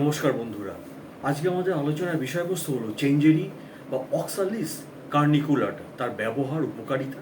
নমস্কার বন্ধুরা। আজকে আমাদের আলোচনার বিষয়বস্তু হলো চেঞ্জেরি বা অক্সালিস কার্নিকুলাটা, তার ব্যবহার, উপকারিতা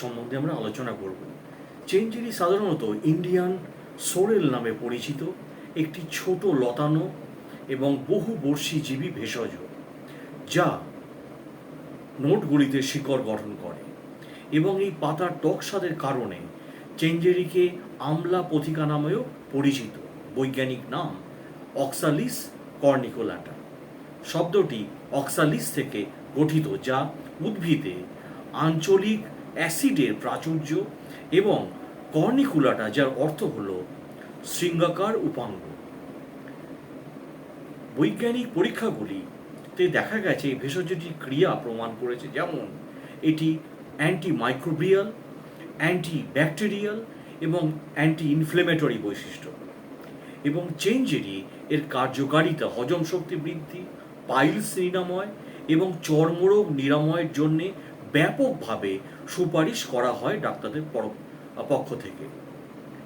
সম্বন্ধে আমরা আলোচনা করব। চেঞ্জেরি সাধারণত ইন্ডিয়ান সোরেল নামে পরিচিত, একটি ছোট লতানো এবং বহু বর্ষীজীবী ভেষজ যা নোটগুলিতে শিকড় গঠন করে এবং এই পাতার টক স্বাদের কারণে চেঞ্জেরিকে আমলা পথিকা নামেও পরিচিত। বৈজ্ঞানিক নাম অক্সালিস কর্নিকোলাটা। শব্দটি অক্সালিস থেকে গঠিত, যা উদ্ভিদে আঞ্চলিক অ্যাসিডের প্রাচুর্য এবং কর্নিকুলাটা, যার অর্থ হল শৃঙ্গাকার উপাঙ্গ। বৈজ্ঞানিক পরীক্ষাগুলিতে দেখা গেছে, এই ভেষজটির ক্রিয়া প্রমাণ করেছে, যেমন এটি অ্যান্টি মাইক্রোবিয়াল অ্যান্টি ব্যাকটেরিয়াল এবং অ্যান্টি ইনফ্লেমেটরি বৈশিষ্ট্য। এবং চেঞ্জেরি এর কার্যকারিতা, হজম শক্তি বৃদ্ধি, পাইলস নিরাময় এবং চর্মরোগ নিরাময়ের জন্য ব্যাপকভাবে সুপারিশ করা হয় ডাক্তারদের পক্ষ থেকে।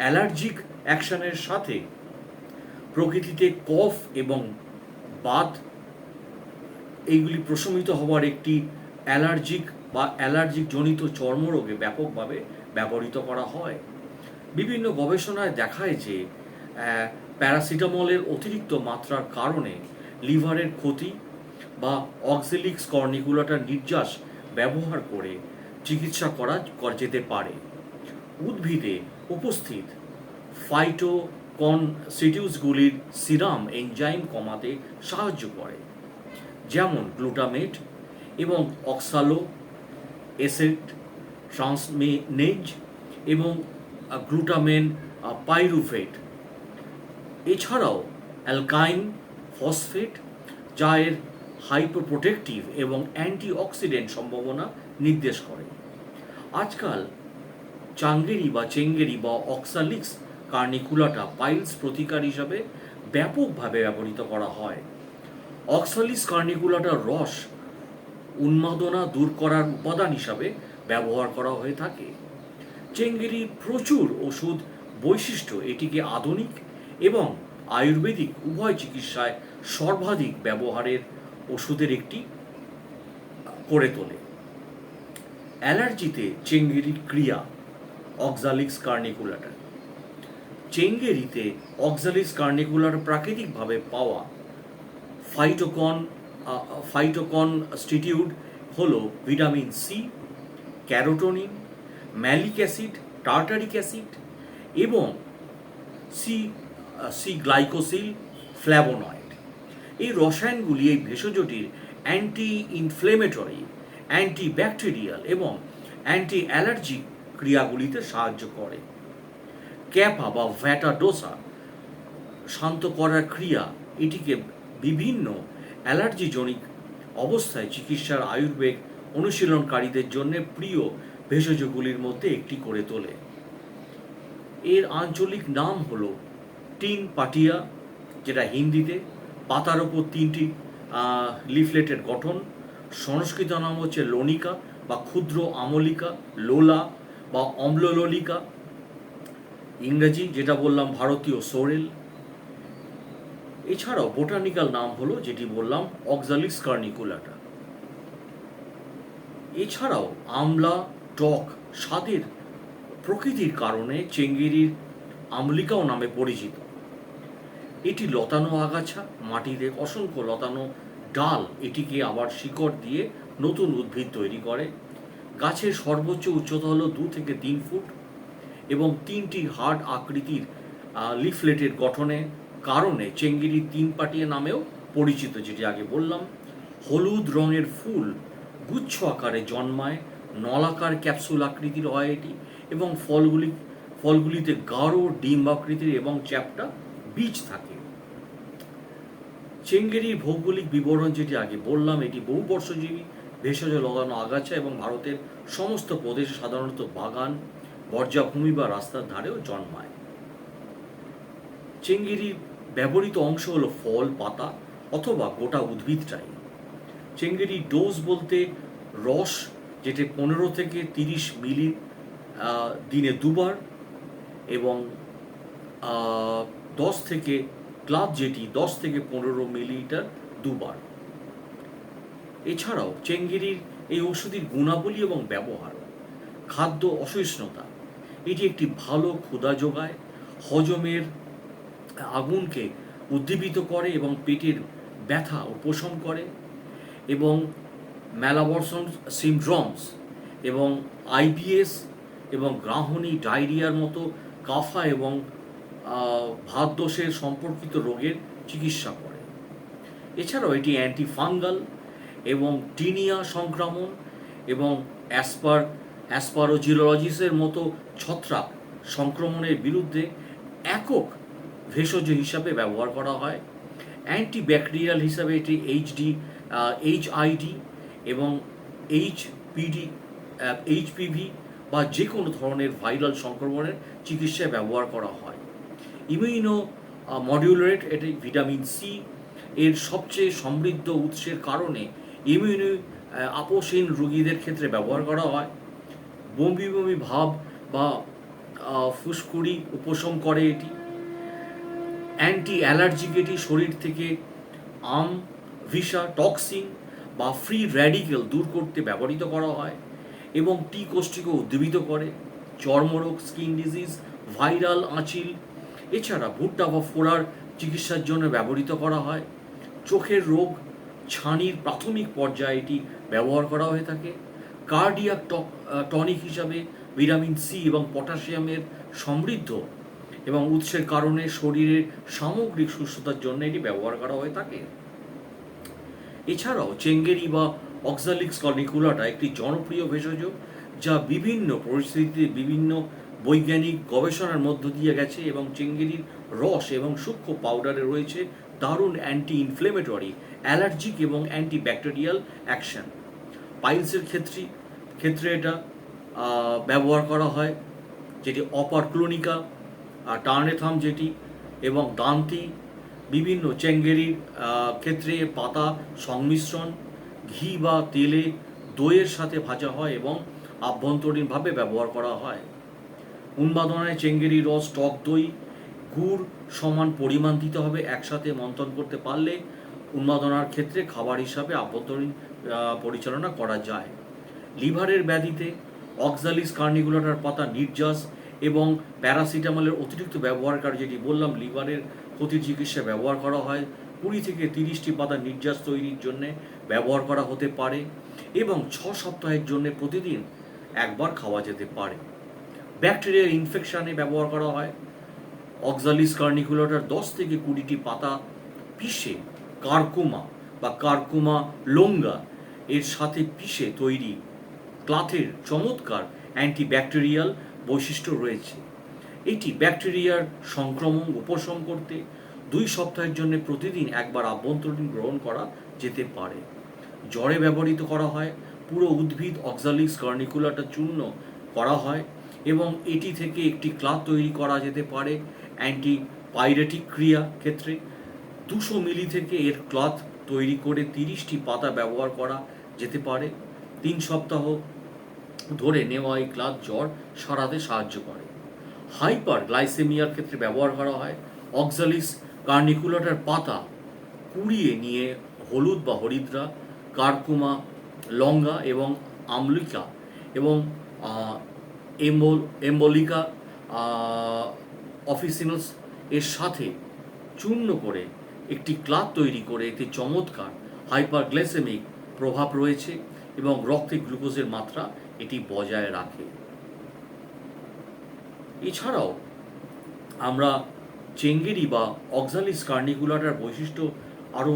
অ্যালার্জিক অ্যাকশনের সাথে প্রকৃতিতে কফ এবং বাত, এইগুলি প্রশমিত হওয়ার একটি অ্যালার্জিক বা অ্যালার্জিক জনিত চর্মরোগে ব্যাপকভাবে ব্যবহৃত করা হয়। বিভিন্ন গবেষণায় দেখায় যে প্যারাসিটামলের অতিরিক্ত মাত্রার কারণে লিভারের ক্ষতি বা অক্সিলিক্স কর্নিকুলাটার নির্যাস ব্যবহার করে চিকিৎসা করা যেতে পারে। উদ্ভিদে উপস্থিত ফাইটোকনস্টিটিউসগুলির সিরাম এনজাইম কমাতে সাহায্য করে, যেমন গ্লুটামেট এবং অক্সালো এসেট ট্রান্সমেনেজ এবং গ্লুটামেন পাইরুফেট এছাড়াও অ্যালকাইন ফসফেট যা এর হাইপোপ্রোটেক্টিভ এবং অ্যান্টিঅক্সিডেন্ট সম্ভাবনা নির্দেশ করে। আজকাল চাঙ্গেরি বা চেঙ্গেরি বা অক্সালিক্স কার্নিকুলাটা পাইলস প্রতিকার হিসাবে ব্যাপকভাবে ব্যবহৃত করা হয়। অক্সালিস কার্নিকুলাটার রস উন্মাদনা দূর করার উপাদান হিসাবে ব্যবহার করা হয়ে থাকে। চেঙ্গেরি প্রচুর ওষুধ বৈশিষ্ট্য এটিকে আধুনিক এবং আয়ুর্বেদিক উভয় চিকিৎসায় সর্বাধিক ব্যবহারের ওষুধের একটি করে তোলে। অ্যালার্জিতে চেঙ্গেরির ক্রিয়া, অক্সালিক্স কার্নিকুলাটা চেঙ্গেরিতে অক্সালিক্স কার্নিকুলার প্রাকৃতিকভাবে পাওয়া ফাইটোকন ফাইটোকন স্টিটিউড হল ভিটামিন সি, ক্যারোটোনিন, ম্যালিক অ্যাসিড, টার্টারিক অ্যাসিড এবং সি সি গ্লাইকোসিল ফ্ল্যাবোনয়েড এই রসায়নগুলি এই ভেষজটির অ্যান্টি ইনফ্লেমেটরি অ্যান্টি ব্যাকটেরিয়াল এবং অ্যান্টি অ্যালার্জিক ক্রিয়াগুলিতে সাহায্য করে। ক্যাপা বা ভ্যাটাডোসা শান্ত করার ক্রিয়া, এটিকে বিভিন্ন অ্যালার্জিজনিক অবস্থায় চিকিৎসার আয়ুর্বেদ অনুশীলনকারীদের জন্য প্রিয় ভেষজগুলির মধ্যে একটি করে তোলে। এর আঞ্চলিক নাম হলো টিন পাটিয়া, যেটা হিন্দিতে, পাতার ওপর তিনটি লিফলেটের গঠন, সংস্কৃত নাম হচ্ছে লনিকা বা ক্ষুদ্র আমলিকা, লোলা বা অম্লললিকা, ইংরেজি যেটা বললাম ভারতীয় সোরেল। এছাড়াও বোটানিক্যাল নাম হলো যেটি বললাম অক্সালিক্স কার্নিকুলাটা এছাড়াও আমলা, টক স্বাদের প্রকৃতির কারণে চেঙ্গেরির আমলিকাও নামে পরিচিত। এটি লতানো আগাছা, মাটিতে অসংখ্য লতানো ডাল এটিকে আবার শিকড় দিয়ে নতুন উদ্ভিদ তৈরি করে। গাছের সর্বোচ্চ উচ্চতা হলো দু থেকে তিন ফুট এবং তিনটি হার্ড আকৃতির লিফলেটের গঠনে কারণে চেঙ্গিরি তিন পাটিয়া নামেও পরিচিত, যেটি আগে বললাম। হলুদ রঙের ফুল গুচ্ছ আকারে জন্মায়, নলাকার ক্যাপসুল আকৃতির হয় এটি এবং ফলগুলি, ফলগুলিতে গাঢ় ডিম আকৃতির এবং চ্যাপটা বীজ থাকে। চেঙ্গেরির ভৌগোলিক বিবরণ যেটি আগে বললাম, এটি বহু বর্ষজীবী ভেষজ লগানো আগাছা এবং ভারতের সমস্ত প্রদেশে সাধারণত বাগান বর্জ্যাভূমি বা রাস্তার ধারেও জন্মায়। চেঙ্গেরির ব্যবহৃত অংশ হলো ফল, পাতা অথবা গোটা উদ্ভিদটাই। চেঙ্গেরি ডোজ বলতে রস যেটি পনেরো থেকে তিরিশ মিলি দিনে দুবার এবং দশ থেকে ক্লাব যেটি দশ থেকে পনেরো মিলিলিটার দুবার। এছাড়াও চেঙ্গিরির এই ওষুধের গুণাবলী এবং ব্যবহার, খাদ্য অসহিষ্ণুতা, এটি একটি ভালো ক্ষুধা যোগায়, হজমের আগুনকে উদ্দীপিত করে এবং পেটের ব্যথা উপশম করে এবং ম্যালাবর্সন সিনড্রমস এবং আইবিএস এবং গ্রাহণী ডায়রিয়ার মতো কাফা এবং ভাতদোষের সম্পর্কিত রোগের চিকিৎসা করে। এছাড়াও এটি অ্যান্টি ফাঙ্গাল এবং টিনিয়া সংক্রমণ এবং অ্যাসপার অ্যাসপারোজিরোলজিসের মতো ছত্রাক সংক্রমণের বিরুদ্ধে একক ভেষজ হিসাবে ব্যবহার করা হয়। অ্যান্টিব্যাকটেরিয়াল হিসাবে এটি এইচডি এইচআইডি এবং এইচপিডি এইচপিভি বা যে কোনো ধরনের ভাইরাল সংক্রমণের চিকিৎসায় ব্যবহার করা হয়। ইমিউনো মডিউলারেট এটি ভিটামিন সি এর সবচেয়ে সমৃদ্ধ উৎসের কারণে ইমিউনি আপোষহীন রোগীদের ক্ষেত্রে ব্যবহার করা হয়। বমি বমি ভাব বা ফুসকুড়ি উপশম করে এটি। অ্যান্টি অ্যালার্জিক এটি শরীর থেকে আম, ভিসা টক্সিন বা ফ্রি র্যাডিক্যাল দূর করতে ব্যবহৃত করা হয় এবং টি কোষ্ঠীকে উদ্দীবিত করে। চর্মরোগ স্কিন ডিজিজ ভাইরাল আঁচিল এছাড়া ভুট্টা বা ফোড়ার চিকিৎসার জন্য ব্যবহৃত করা হয়। চোখের রোগ, ছানির প্রাথমিক পর্যায়ে এটি ব্যবহার করা হয়ে থাকে। কার্ডিয়াক টনিক হিসাবে ভিটামিন সি এবং পটাশিয়ামের সমৃদ্ধ এবং উৎসের কারণে শরীরের সামগ্রিক সুস্থতার জন্য এটি ব্যবহার করা হয়ে থাকে। এছাড়াও চেঙ্গেরি বা অক্সালিক্স কর্নিকুলাটা একটি জনপ্রিয় ভেষজ যা বিভিন্ন পরিস্থিতিতে বিভিন্ন বৈজ্ঞানিক গবেষণার মধ্য দিয়ে গেছে এবং চেঙ্গেরির রস এবং সূক্ষ্ম পাউডারে রয়েছে দারুণ অ্যান্টি ইনফ্লেমেটরি অ্যালার্জিক এবং অ্যান্টি ব্যাকটেরিয়াল অ্যাকশন পাইলসের ক্ষেত্রে ক্ষেত্রে এটা ব্যবহার করা হয়, যেটি অপার ক্লোনিকা টার্নেথাম যেটি, এবং দান্তি, বিভিন্ন চেঙ্গেরির ক্ষেত্রে পাতা সংমিশ্রণ, ঘি বা তেলে দইয়ের সাথে ভাজা হয় এবং আভ্যন্তরীণভাবে ব্যবহার করা হয়। উন্মাদনায় চেঙ্গেরি রস, টক দই, গুড় সমান পরিমাণ দিতে হবে একসাথে মন্থন করতে পারলে উন্মাদনার ক্ষেত্রে খাবার হিসাবে আভ্যন্তরীণ পরিচালনা করা যায়। লিভারের ব্যাধিতে অক্সালিস কার্নিকুলাটার পাতা নির্যাস এবং প্যারাসিটামলের অতিরিক্ত ব্যবহারকার যেটি বললাম, লিভারের ক্ষতির চিকিৎসা ব্যবহার করা হয়। কুড়ি থেকে তিরিশটি পাতা নির্যাস তৈরির জন্য ব্যবহার করা হতে পারে এবং ছ সপ্তাহের জন্য প্রতিদিন একবার খাওয়া যেতে পারে। ব্যাকটেরিয়াল ইনফেকশনে ব্যবহার করা হয়। অক্সালিস কার্নিকুলাটার দশ থেকে কুড়িটি পাতা পিষে কারকুমা বা কারকুমা লোঙ্গা এর সাথে পিষে তৈরি ক্লাথের চমৎকার অ্যান্টিব্যাকটেরিয়াল বৈশিষ্ট্য রয়েছে। এটি ব্যাকটেরিয়ার সংক্রমণ উপশম করতে দুই সপ্তাহের জন্য প্রতিদিন একবার আভ্যন্তরীণ গ্রহণ করা যেতে পারে। জ্বরে ব্যবহৃত করা হয়, পুরো উদ্ভিদ অক্সালিক্স কার্নিকুলাটা চূর্ণ করা হয় এবং এটি থেকে একটি ক্লাথ তৈরি করা যেতে পারে অ্যান্টি পাইরেটিক ক্রিয়া ক্ষেত্রে। দুশো মিলি থেকে এর ক্লথ তৈরি করে তিরিশটি পাতা ব্যবহার করা যেতে পারে। তিন সপ্তাহ ধরে নেওয়া এই ক্লাথ জ্বর সারাতে সাহায্য করে। হাইপার গ্লাইসেমিয়ার ক্ষেত্রে ব্যবহার করা হয়। অক্সালিস কার্নিকুলাটার পাতা কুড়িয়ে নিয়ে হলুদ বা হরিদ্রা, কারকুমা, লঙ্গা এবং আমলিকা এবং এম্বল, এম্বলিকা অফিসিনালস এর সাথে চূর্ণ করে একটি ক্লাথ তৈরি করে, একটি চমৎকার হাইপারগ্লাইসেমিক প্রভাব রয়েছে এবং রক্তে গ্লুকোজের মাত্রা এটি বজায় রাখে। এছাড়াও আমরা চেঙ্গেরি বা অক্সালিস কার্নিকুলাটার বৈশিষ্ট্য আরও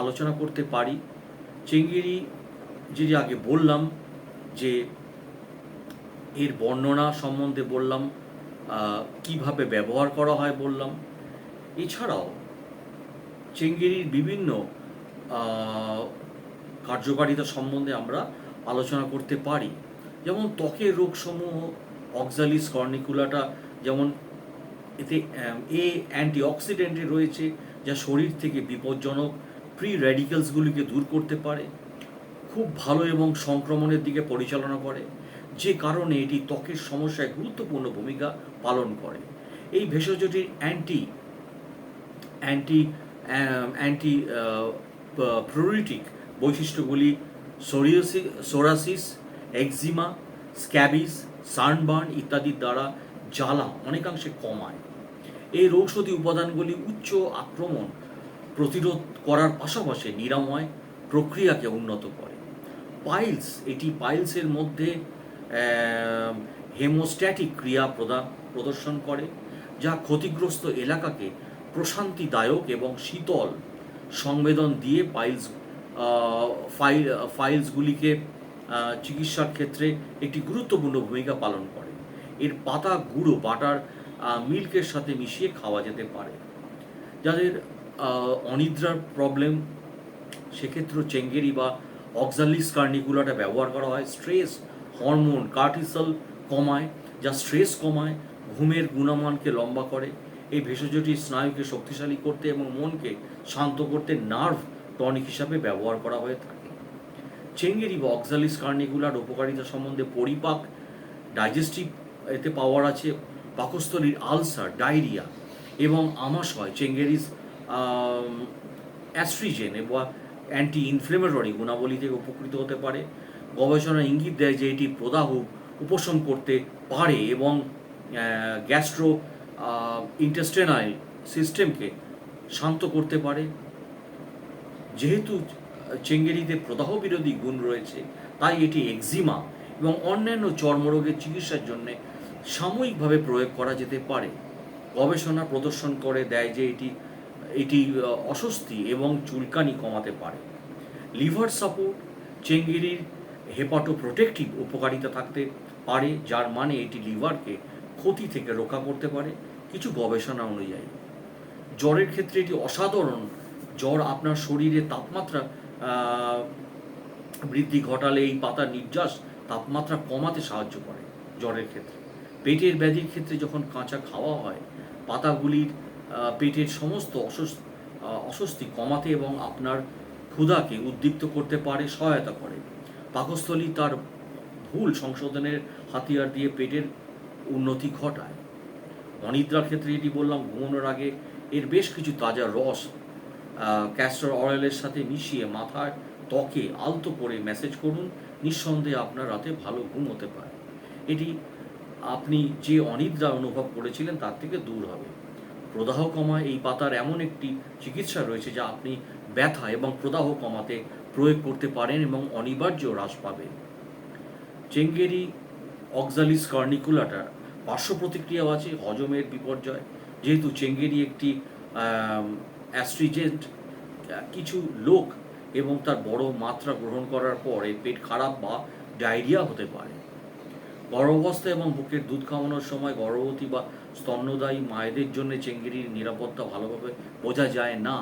আলোচনা করতে পারি। চেঙ্গেরি যে আগে বললাম যে এর বর্ণনা সম্বন্ধে বললাম কীভাবে ব্যবহার করা হয় বললাম। এছাড়াও চেঙ্গেরির বিভিন্ন কার্যকারিতা সম্বন্ধে আমরা আলোচনা করতে পারি। যেমন ত্বকের রোগসমূহ, অক্সালিস কর্নিকুলাটা, যেমন এতে, এ অ্যান্টিঅক্সিডেন্টে রয়েছে, যা শরীর থেকে বিপজ্জনক ফ্রি র্যাডিক্যালসগুলিকে দূর করতে পারে, খুব ভালো এবং সংক্রমণের দিকে পরিচালনা করে। যে কারণে এটি ত্বকের সমস্যায় গুরুত্বপূর্ণ ভূমিকা পালন করে। এই ভেষজটির অ্যান্টি অ্যান্টি অ্যান্টি প্রোরিটিক বৈশিষ্ট্যগুলি সোরিয়াসি সোরাসিস একজিমা স্ক্যাবিস সানবার্ন ইত্যাদির দ্বারা জ্বালা অনেকাংশে কমায়। এই ঔষধি উপাদানগুলি উচ্চ আক্রমণ প্রতিরোধ করার পাশাপাশি নিরাময় প্রক্রিয়াকে উন্নত করে। পাইলস, এটি পাইলসের মধ্যে হেমোস্ট্যাটিক ক্রিয়া প্রদান প্রদর্শন করে, যা ক্ষতিগ্রস্ত এলাকাকে প্রশান্তিদায়ক এবং শীতল সংবেদন দিয়ে পাইলস ফাইল ফাইলসগুলিকে চিকিৎসার ক্ষেত্রে একটি গুরুত্বপূর্ণ ভূমিকা পালন করে। এর পাতা, গুঁড়ো, বাটার মিল্কের সাথে মিশিয়ে খাওয়া যেতে পারে। যাদের অনিদ্রার প্রবলেম সেক্ষেত্রেও চেঙ্গেরি বা অক্সালিস কার্নিকুলাটা ব্যবহার করা হয়। স্ট্রেস হরমোন কার্টিসল কমায়, যা স্ট্রেস কমায়, ঘুমের গুণমানকে লম্বা করে। এই ভেষজটি স্নায়ুকে শক্তিশালী করতে এবং মনকে শান্ত করতে নার্ভ টনিক হিসাবে ব্যবহার করা হয়ে থাকে। চেঙ্গেরি বা অক্সালিস কার্নিকুলার উপকারিতা সম্বন্ধে পরিপাক, ডাইজেস্টিভ এতে পাওয়ার আছে, পাকস্থলীর আলসার, ডায়রিয়া এবং আমাশয়, চেঙ্গেরিস অ্যাস্ট্রিজেন এবং অ্যান্টি ইনফ্লেমেটরি গুণাবলী থেকে উপকৃত হতে পারে। গবেষণা ইঙ্গিত দেয় যে এটি প্রদাহ উপশম করতে পারে এবং গ্যাস্ট্রো ইন্টেস্টেনাল সিস্টেমকে শান্ত করতে পারে। যেহেতু চেঙ্গেরিতে প্রদাহ বিরোধী গুণ রয়েছে, তাই এটি একজিমা এবং অন্যান্য চর্মরোগের চিকিৎসার জন্য সাময়িকভাবে প্রয়োগ করা যেতে পারে। গবেষণা প্রদর্শন করে দেয় যে এটি এটি অস্বস্তি এবং চুলকানি কমাতে পারে। লিভার সাপোর্ট, চেঙ্গিরির হেপাটোপ্রোটেক্টিভ উপকারিতা থাকতে পারে, যার মানে এটি লিভারকে ক্ষতি থেকে রক্ষা করতে পারে, কিছু গবেষণা অনুযায়ী। জ্বরের ক্ষেত্রে এটি অসাধারণ। জ্বর আপনার শরীরে তাপমাত্রা বৃদ্ধি ঘটালে এই পাতার নির্যাস তাপমাত্রা কমাতে সাহায্য করে জ্বরের ক্ষেত্রে। পেটের ব্যাধির ক্ষেত্রে যখন কাঁচা খাওয়া হয়, পাতাগুলির পেটের সমস্ত অস্বস- অস্বস্তি কমাতে এবং আপনার ক্ষুধাকে উদ্দীপ্ত করতে পারে, সহায়তা করে। পাকস্থলী তার ভুল সংশোধনের হাতিয়ার দিয়ে পেটের উন্নতি ঘটায়। অনিদ্রার ক্ষেত্রে এটি বললাম, ঘুমানোর আগে এর বেশ কিছু তাজা রস ক্যাস্টর অয়েলের সাথে মিশিয়ে মাথায় ত্বকে আলতো করে ম্যাসেজ করুন, নিঃসন্দেহে আপনার রাতে ভালো ঘুম হতে পারে। এটি আপনি যে অনিদ্রা অনুভব করেছিলেন তার থেকে দূর হবে। প্রদাহ কমায় এই পাতার এমন একটি চিকিৎসা রয়েছে যা আপনি ব্যথা এবং প্রদাহ কমাতে প্রয়োগ করতে পারেন এবং অনিবার্য হ্রাস পাবে চেঙ্গেরি অক্সালিস কার্নিকুলাটার পার্শ্ব প্রতিক্রিয়াও আছে, হজমের বিপর্যয়। যেহেতু চেঙ্গেরি একটি অ্যাস্ট্রিজেন্ট, কিছু লোক এবং তার বড় মাত্রা গ্রহণ করার পর পেট খারাপ বা ডায়রিয়া হতে পারে। গর্ভাবস্থা এবং বুকের দুধ খাওয়ানোর সময় গর্ভবতী বা স্তন্যদায়ী মায়েদের জন্য চেঙ্গেরির নিরাপত্তা ভালোভাবে বোঝা যায় না।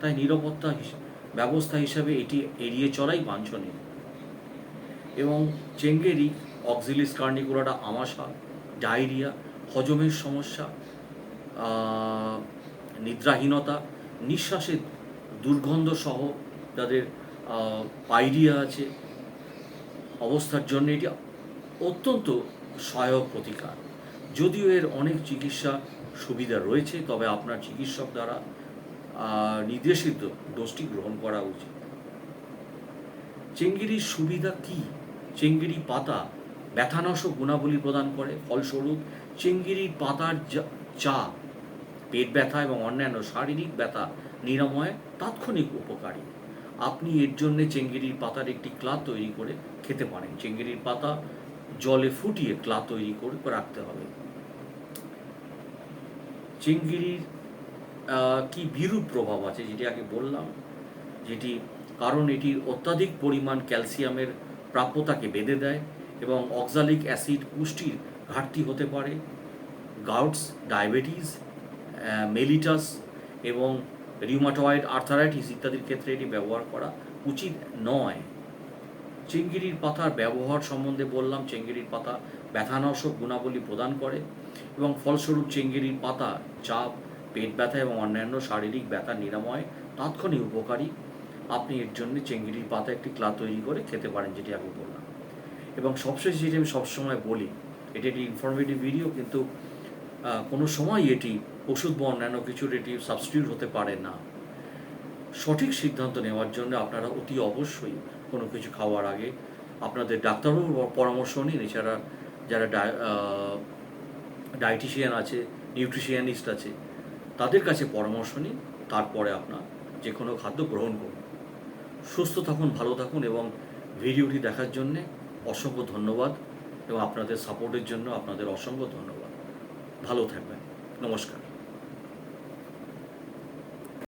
তাই নিরাপত্তা ব্যবস্থা হিসাবে এটি এড়িয়ে চলাই বাঞ্ছনীয়। এবং চেঙ্গেরি, অক্সিলিস কার্নিকুলাটা আমাশা ডায়রিয়া, হজমের সমস্যা নিদ্রাহীনতা, নিঃশ্বাসের দুর্গন্ধ সহ যাদের পাইরিয়া আছে, অবস্থার জন্য এটি অত্যন্ত সহায়ক প্রতিকার। যদিও এর অনেক চিকিৎসা সুবিধা রয়েছে, তবে আপনার চিকিৎসক দ্বারা নির্দেশিত ডোজটি গ্রহণ করা উচিত। চেঙ্গিরির সুবিধা কি? চেঙ্গিরি পাতা ব্যথানাশক গুণাবলী প্রদান করে। ফলস্বরূপ চেঙ্গিরির পাতার চা পেট ব্যথা এবং অন্যান্য শারীরিক ব্যথা নিরাময়ে তাৎক্ষণিক উপকারী। আপনি এর জন্য চেঙ্গিরির পাতার একটি ক্লা তৈরি করে খেতে পারেন। চেঙ্গিরির পাতা জলে ফুটিয়ে ক্লা তৈরি করে রাখতে হবে। চেঙ্গিরির আহ, কি বিরূপ প্রভাব আছে যেটি আগে বললাম, যেটি কারণ এটির অত্যাধিক পরিমাণ ক্যালসিয়ামের প্রাপ্যতাকে বেঁধে দেয় এবং অক্সালিক অ্যাসিড পুষ্টির ঘাটতি হতে পারে। গাউটস, ডায়াবেটিস মেলিটাস এবং রিউমাটয়েড আর্থারাইটিস ইত্যাদির ক্ষেত্রে এটি ব্যবহার করা উচিত নয়। চেঙ্গিরির পাতার ব্যবহার সম্বন্ধে বললাম, চেঙ্গিরির পাতা ব্যথানাশক গুণাবলী প্রদান করে এবং ফলস্বরূপ চেঙ্গিরির পাতা, চাপ পেট ব্যথা এবং অন্যান্য শারীরিক ব্যথা নিরাময়, তাৎক্ষণিক উপকারী। আপনি এর জন্য চেঙ্গিরির পাতা একটি ক্লা তৈরি করে খেতে পারেন, যেটি আমি বললাম। এবং সবশেষ যেটি আমি সবসময় বলি, এটি একটি ইনফরমেটিভ ভিডিও কিন্তু কোনো সময় এটি ওষুধ বা অন্যান্য কিছুর এটি সাবস্টিটিউট হতে পারে না। সঠিক সিদ্ধান্ত নেওয়ার জন্য আপনারা অতি অবশ্যই কোনো কিছু খাওয়ার আগে আপনাদের ডাক্তারবাবুর পরামর্শ নিন। এছাড়া যারা ডায়েটিশিয়ান আছে নিউট্রিশিয়ানিস্ট আছে তাদের কাছে পরামর্শ নিন, তারপরে আপনার যে কোনো খাদ্য গ্রহণ করুন। সুস্থ থাকুন, ভালো থাকুন এবং ভিডিওটি দেখার জন্যে অসংখ্য ধন্যবাদ এবং আপনাদের সাপোর্টের জন্য আপনাদের অসংখ্য ধন্যবাদ। ভালো থাকবেন। নমস্কার।